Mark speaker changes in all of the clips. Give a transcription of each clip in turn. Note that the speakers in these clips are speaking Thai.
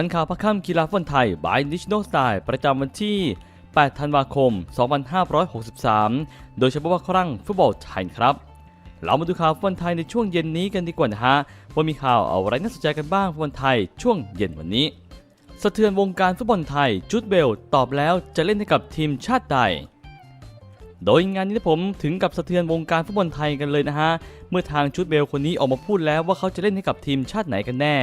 Speaker 1: ทันข่าวพักค่ำกีฬาฟุตบอลไทยบายนิชโนสไตล์ประจำวันที่ 8 ธันวาคม 2563 โดยเฉพาะว่าครั้งฟุตบอลไทยครับ เรามาดูข่าวฟุตบอลไทยในช่วงเย็นนี้กันดีกว่านะฮะ ว่ามีข่าวอะไรน่าสนใจกันบ้างฟุตบอลไทยช่วงเย็นวันนี้ สะเทือนวงการฟุตบอลไทยจุดเบลตอบแล้วจะเล่นให้กับทีมชาติใดโดยงานนี้ผมถึงกับสะเทือนวงการฟุตบอลไทยกันเลยนะฮะ เมื่อทางจุดเบลคนนี้ออกมาพูดแล้วว่าเขาจะเล่นให้กับทีมชาติไหนกันแน่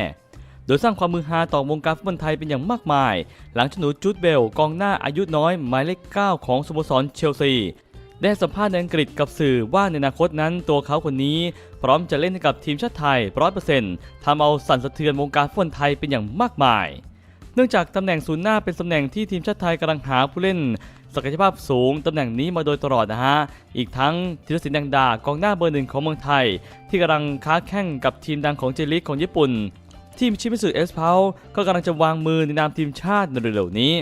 Speaker 1: โดยสร้างความมือฮาต่อวงการฟุตบอลไทยเป็นอย่างมากมาย หลังชนูจุดเบลกองหน้าอายุน้อยหมายเลข 9 ของสโมสรเชลซีได้สัมภาษณ์ในอังกฤษกับสื่อว่าในอนาคตนั้นตัวเขาคนนี้ พร้อมจะเล่นกับทีมชาติไทยร้อยเปอร์เซ็นต์ทำเอาสั่นสะเทือนวงการฟุตบอลไทยเป็นอย่างมากมาย เนื่องจากตำแหน่งศูนย์หน้าเป็นตำแหน่งที่ทีมชาติไทยกำลังหาผู้เล่นศักยภาพสูงตำแหน่งนี้มาโดยตลอดนะฮะ อีกทั้งธีรศิลป์แดงดากองหน้าเบอร์หนึ่งของเมืองไทย ที่กำลังค้าแข่งกับทีมดังของเจลิกของญี่ปุ่น ทีมชิมิสึเอสพาวก็กำลังจะวางมือในนามทีมชาติในเร็วๆนี้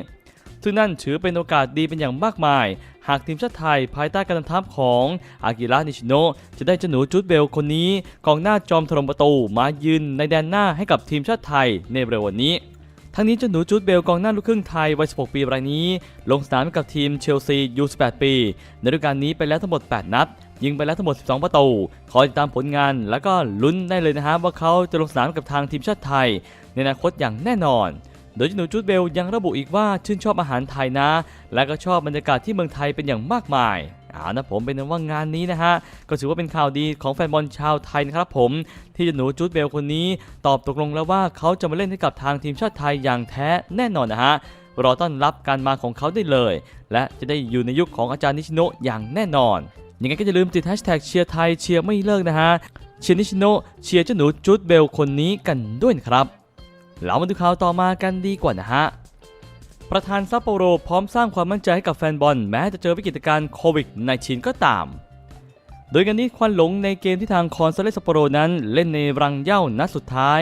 Speaker 1: ซึ่งนั่นถือเป็นโอกาสดีเป็นอย่างมากมาย หากทีมชาติไทยภายใต้การนำทัพของอากิระนิชิโนะจะได้เจ้าหนูจุดเบลคนนี้กองหน้าจอมถล่มประตูมายืนในแดนหน้าให้กับทีมชาติไทยในเร็ววันนี้ทั้งนี้เจ้าหนูจูดเบลกองหน้าลูกครึ่งไทยวัย 16 ปีรายนี้ ลงสนามกับทีมเชลซียู18 ปี ในฤดูกาลนี้ไปแล้วทั้งหมด 8 นัด ยิงไปแล้วทั้งหมด 12 ประตู คอยติดตามผลงาน แล้วก็ลุ้นได้เลยนะฮะว่าเขาจะลงสนามกับทางทีมชาติไทย ในอนาคตอย่างแน่นอน โดยจ้าหนูจูดเบลยังระบุอีกว่าชื่นชอบอาหารไทยนะ และก็ชอบบรรยากาศที่เมืองไทยเป็นอย่างมากมายเอานะผมเป็นว่างานนี้นะฮะ ก็ถือว่าเป็นข่าวดีของแฟนบอลชาวไทยนะครับผม ที่เจ้าหนูจูดเบลคนนี้ตอบตกลงแล้วว่าเขาจะมาเล่นให้กับทางทีมชาติไทยอย่างแท้แน่นอนนะฮะรอต้อนรับการมาของเขาได้เลย และจะได้อยู่ในยุคของอาจารย์นิชโนอย่างแน่นอน ยังไงก็อย่าลืมติดแฮชแท็กเชียร์ไทยเชียร์ไม่เลิกนะฮะ เชียร์นิชิโนเชียร์เจ้าหนูจูดเบลคนนี้กันด้วยครับเรามาดูข่าวต่อมากันดีกว่านะฮะ ประธานซัปโปโรพร้อมสร้างความมั่นใจให้กับแฟนบอลแม้จะเจอวิกฤตการณ์โควิด -19 ก็ตาม โดยกันนี้ควันหลงในเกมที่ทางคอนซาเลสซัปโปโรนั้นเล่นในรังเย้านัดสุดท้าย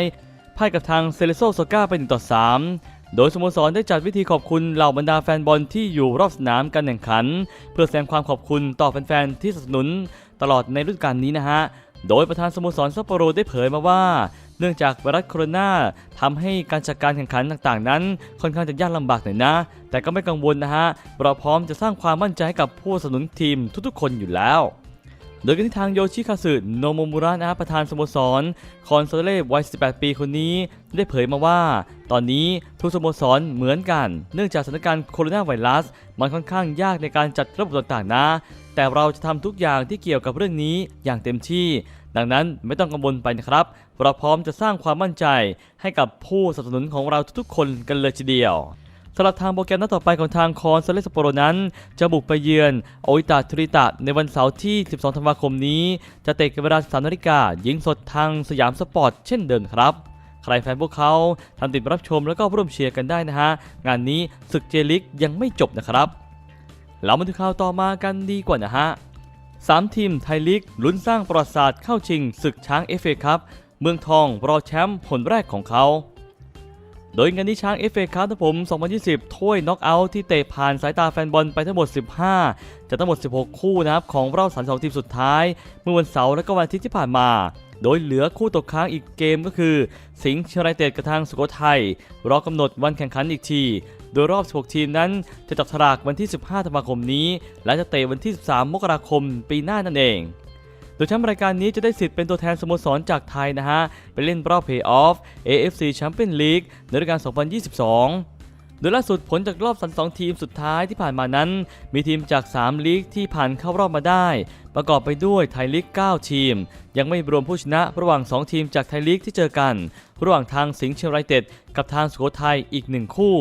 Speaker 1: พ่ายกับทางเซเลโซโซก้าไป1ต่อ3 โดยสโมสรได้จัดวิธีขอบคุณเหล่าบรรดาแฟนบอลที่อยู่รอบสนามการแข่งขัน เพื่อแสดงความขอบคุณต่อแฟนๆที่สนับสนุนตลอดในฤดูกาลนี้นะฮะ โดยประธานสโมสรซัปโปโรได้เผยมาว่า เนื่องจากไวรัสโคโรนาทำให้การจัดการแข่งขันต่างๆ นั้น ค่อนข้างจะยากลำบากหน่อยนะ แต่ก็ไม่กังวลนะฮะเราพร้อมจะสร้างความมั่นใจให้กับผู้สนับสนุนทีมทุกๆ คนอยู่แล้ว โดยกันที่ทางโยชิคาสึโนโมมุระนะประธานสโมสร คอนโซเล่วัย 18 ปีคนนี้ได้เผยมาว่า ตอนนี้ทุกสโมสรเหมือนกัน เนื่องจากสถานการณ์โคโรนาไวรัส มันค่อนข้างยากในการจัดระบบต่างๆนะ แต่เราจะทำทุกอย่างที่เกี่ยวกับเรื่องนี้อย่างเต็มที่ ดังนั้นไม่ต้องกังวลไปนะครับ เราพร้อมจะสร้างความมั่นใจให้กับผู้สนับสนุนของเราทุกๆคนกันเลยทีเดียว สำหรับทางโปรแกรมนัดต่อไปของทางคอนซาเลสโปโรนั้น จะบุกไปเยือนโออิตาทริตะในวันเสาร์ที่ 12 ธันวาคมนี้ จะเตะกันเวลา13นาฬิกายิงสดทางสยามสปอร์ตเช่นเดิมครับ ใครแฟนพวกเขาทำติดรับชมแล้วก็ร่วมเชียร์กันได้นะฮะ งานนี้ศึกเจลิกยังไม่จบนะครับเรามาดูข่าวต่อมากันดีกว่านะฮะสามทีมไทยลีกลุ้นสร้างประวัติศาสตร์เข้าชิงศึกช้างเอฟเอครับเมืองทองรอแชมป์ผลแรกของเขา โดยงานนี้ช้างเอฟเอครับนะผม 2020 ถ้วยน็อกเอาท์ที่เตะผ่านสายตาแฟนบอลไปทั้งหมด 15 จากทั้งหมด 16 คู่นะครับของรอบ32ทีมสุดท้าย เมื่อวันเสาร์และก็วันอาทิตย์ที่ผ่านมา โดยเหลือคู่ตกค้างอีกเกมก็คือ สิงห์เชียงรายเตดกับทางสุโขทัยรอกำหนดวันแข่งขันอีกที โดยรอบ 16 ทีมนั้นจะจับฉลากวันที่ 15 ธันวาคมนี้ และจะเตะวันที่ 13 มกราคมปีหน้านั่นเอง ดยแชมป์รายการนี้จะได้สิทธิ์เป็นตัวแทนสโมสรจากไทยนะฮะ ไปเล่นรอบเพย์ออฟ AFC Champions League ในฤดูกาล 2022โดยล่าสุดผลจากรอบ32ทีมสุดท้ายที่ผ่านมานั้น มีทีมจาก 3 ลีกที่ผ่านเข้ารอบมาได้ ประกอบไปด้วยไทยลีก 9 ทีม ยังไม่รวมผู้ชนะระหว่าง 2 ทีมจากไทยลีกที่เจอกัน ระหว่างทางสิงห์เชียงรายเต็ดกับทางสุโขทัยอีก 1 คู่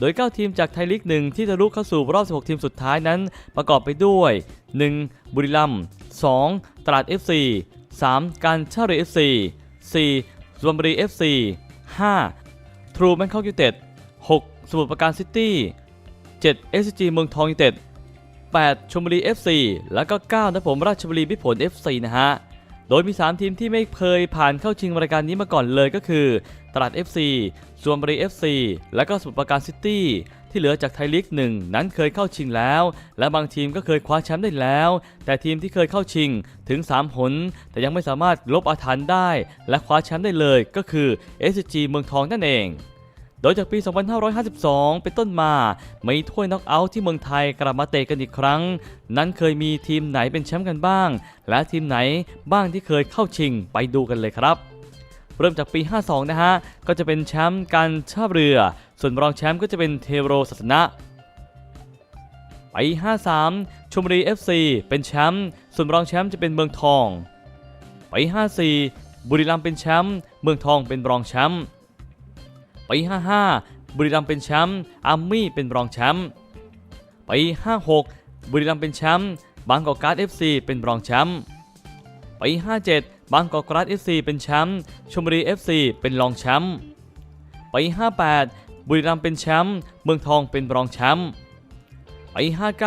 Speaker 1: โดย 9 ทีมจากไทยลีก1ที่ทะลุเข้าสู่รอบ 16 ทีมสุดท้ายนั้น ประกอบไปด้วย 1. บุรีรัมย์ 2. ตราด FC 3. การท่าเรือ FC 4. สุพรรณบุรี FC 5. ทรูแบงคอกยูเต็ด 6. สมุทรปราการซิตี้ 7. SG เมืองทองยูเต็ด 8. ชลบุรี FC แล้วก็ 9 นะผมราชบุรีพิผล FC นะฮะ โดยมี 3 ทีมที่ไม่เคยผ่านเข้าชิงรายการนี้มาก่อนเลยก็คือ ตราด FC สวนบุรี FC และก็สมุทรปราการซิตี้ที่เหลือจากไทยลีกหนึ่งนั้นเคยเข้าชิงแล้ว และบางทีมก็เคยคว้าแชมป์ได้แล้ว แต่ทีมที่เคยเข้าชิงถึง 3 หน แต่ยังไม่สามารถลบอาถรรพ์ได้ และคว้าแชมป์ได้เลยก็คือ SG เมืองทองนั่นเอง โดยจากปี 2552 เป็นต้นมา มีถ้วยน็อกเอาท์ที่เมืองไทยกลับมาเตะกันอีกครั้ง นั้นเคยมีทีมไหนเป็นแชมป์กันบ้าง และทีมไหนบ้างที่เคยเข้าชิงไปดูกันเลยครับ เริ่มจากปี 52 นะฮะ ก็จะเป็นแชมป์การท่าเรือ ส่วนรองแชมป์ก็จะเป็นเทโรศาสนะปี53 ชมบุรี FC เป็นแชมป์ ส่วนรองแชมป์จะเป็นเมืองทอง ไป 54 บุรีรัมย์เป็นแชมป์ เมืองทองเป็นรองแชมป์ ปี 55 บุรีรัมย์เป็นแชมป์อาร์มี่เป็นรองแชมป์ปี 56 บุรีรัมย์เป็นแชมป์บางกอกการ์ด FC เป็นรองแชมป์ปี 57 บางกอกการาส FC เป็นแชมป์ชลบุรี FC เป็นรองแชมป์ปี 58 บุรีรัมย์เป็นแชมป์เมืองทองเป็นรองแชมป์ปี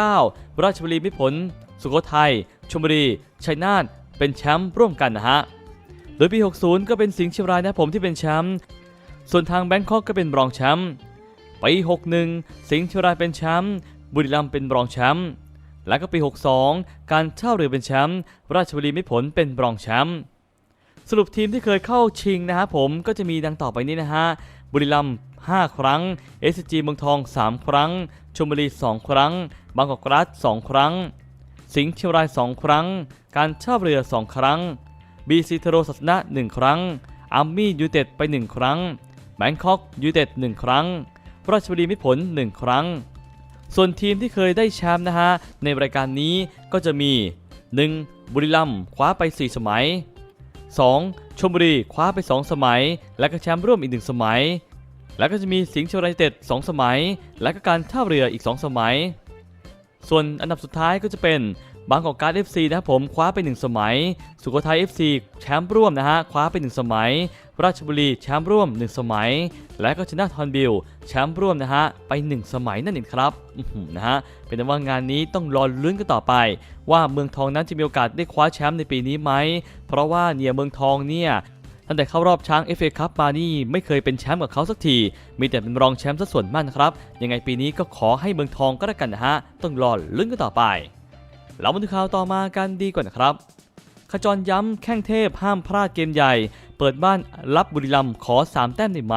Speaker 1: 59 ราชบุรีมิผล สุโขทัยชลบุรีชัยนาทเป็นแชมป์ร่วมกันนะฮะ โดยปี 60 ก็เป็นสิงห์เชียงรายนะผมที่เป็นแชมป์ ส่วนทางแบงคอกก็เป็นรองแชมป์ปี 61 สิงห์เชียงราเป็นแชมป์บุรีรัมย์เป็นรองแชมป์และก็ปี 62 การเช่าเรือเป็นแชมป์ราชบุรีไมิตรผลเป็นรองแชมป์สรุปทีมที่เคยเข้าชิงนะฮะผมก็จะมีดังต่อไปนี้นะฮะบุรีรัมย์5 ครั้ง SG เมืองทอง 3 ครั้งชลบุรี 2 ครั้ง บางกอกกราส2ครั้ง สิงห์เชียงราย 2 ครั้ง การเช่าเรือ 2 ครั้ง BC เทโรศาสนะ 1 ครั้งอาร์มี่ยูเต็ดไป 1 ครั้ง แบงคอกยูเต็ด1ครั้ง ราชบุรีมิผล 1 ครั้ง ส่วนทีมที่เคยได้แชมป์นะฮะ ในรายการนี้ก็จะมี 1. บุรีรัมย์คว้าไป 4 สมัย 2. ชลบุรีคว้าไป 2 สมัย และก็แชมป์ร่วมอีก 1 สมัย แล้วก็จะมีสิงห์เชียงรายยูไนเต็ด 2 สมัย และก็การท่าเรืออีก 2 สมัย ส่วนอันดับสุดท้ายก็จะเป็น บางกอกการ์ด FC นะครับผมคว้าไป 1 สมัย สุโขทัย FC แชมป์ร่วมนะฮะคว้าไป 1 สมัย ราชบุรีแชมป์ร่วม 1 สมัย และก็ชนะทอนบิลแชมป์ร่วมนะฮะไป 1 สมัยนั่นเองครับนะฮะเป็นว่างานนี้ต้องรอลุ้นกันต่อไป ว่าเมืองทองนั้นจะมีโอกาสได้คว้าแชมป์ในปีนี้ไหมเพราะว่าเนี่ยเมืองทองเนี่ยตั้งแต่เข้ารอบช้าง FA คัพมานี่ไม่เคยเป็นแชมป์กับเขาสักที มีแต่เป็นรองแชมป์ซะส่วนมากนะครับ ยังไงปีนี้ก็ขอให้เมืองทองก็แล้วกันนะฮะ ต้องรอลุ้นกันต่อไป เรามาดูข่าวต่อมากันดีกว่านะครับขจรย้ำแข้งเทพห้ามพลาดเกมใหญ่ เปิดบ้านรับบุรีรัมย์ขอ 3 แต้มได้ไหม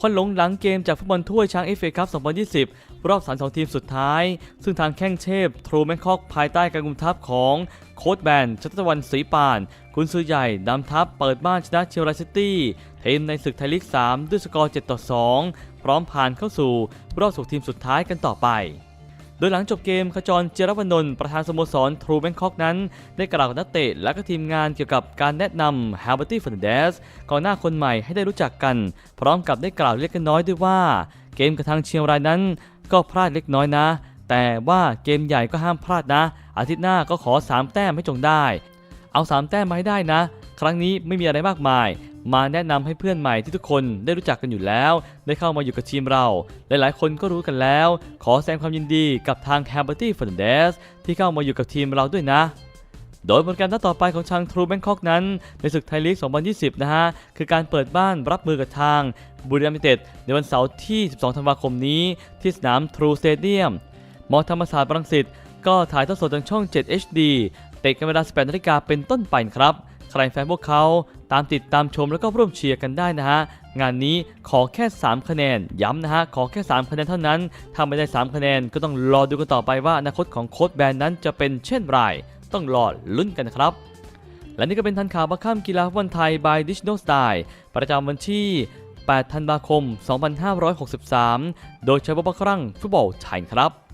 Speaker 1: ควันหลงหลังเกมจากฟุตบอลถ้วยช้างเอฟเอคัพ 2020 รอบ 32 ทีมสุดท้าย ซึ่งทางแข้งเทพทรูแมงคอกภายใต้การกุมทัพของโค้ชแบนชัตวันศรีปานกุนซือใหญ่นำทัพเปิดบ้านชนะเชียงรายซิตี้ทีมในศึกไทยลีก 3 ด้วยสกอร์ 7 ต่อ 2 พร้อมผ่านเข้าสู่รอบสู่ทีมสุดท้ายกันต่อไป โดยหลังจบเกมขจรเจรวนนท์ประธานสโมสรทรูแบงคอกนั้น ได้กล่าวกับนักเตะและก็ทีมงานเกี่ยวกับการแนะนำฮาร์เบอร์ตี้ฟ r นเดสกองหน้าคนใหม่ให้ได้รู้จักกัน พร้อมกับได้กล่าวเล็กน้อยด้วยว่า เกมกับทางเชียงรายนั้น ก็พลาดเล็กน้อยนะ แต่ว่าเกมใหญ่ก็ห้ามพลาดนะ อาทิตย์หน้าก็ขอ 3 แต้มให้จงได้ เอา 3 แต้มมาให้ได้นะ ครั้งนี้ไม่มีอะไรมากมาย มาแนะนำให้เพื่อนใหม่ที่ทุกคนได้รู้จักกันอยู่แล้ว ได้เข้ามาอยู่กับทีมเรา หลายๆ คนก็รู้กันแล้ว ขอแสดงความยินดีกับทาง h a m b e r t y f e r n a n d e z ที่เข้ามาอยู่กับทีมเราด้วยนะโดยโปรแกรนัดต่อไปของทาง True Bangkok นั้น ในศึกไทยลีก 2020 นะฮะ คือการเปิดบ้านรับมือกับทางบุรีรัมย์เต็ดในวันเสาร์ที่ 12 ธันวาคมนี้ ที่สนาม True Stadium มอธรรมศาสตร์รังสิตก็ถ่ายทอดสดทางช่อง 7 HD เตะกันเวลา 18 นาฬิกาเป็นต้นไปครับ แฟนพวกเขาตามติดตามชมแล้วก็ร่วมเชียร์กันได้นะฮะ งานนี้ขอแค่ 3 คะแนน ย้ำนะฮะ ขอแค่ 3 คะแนนเท่านั้นถ้าไม่ได้ 3 คะแนนก็ต้องรอดูกันต่อไปว่าอนาคตของโค้ชแบนนั้นจะเป็นเช่นไร ต้องรอลุ้นกันนะครับ และนี่ก็เป็นทันข่าวบัคข้ามกีฬาฟุตบอลไทย by Digital Style ประจำวันที่ 8 ธันวาคม 2563 โดยใช้บัคครั่งฟุตบอลไทยครับ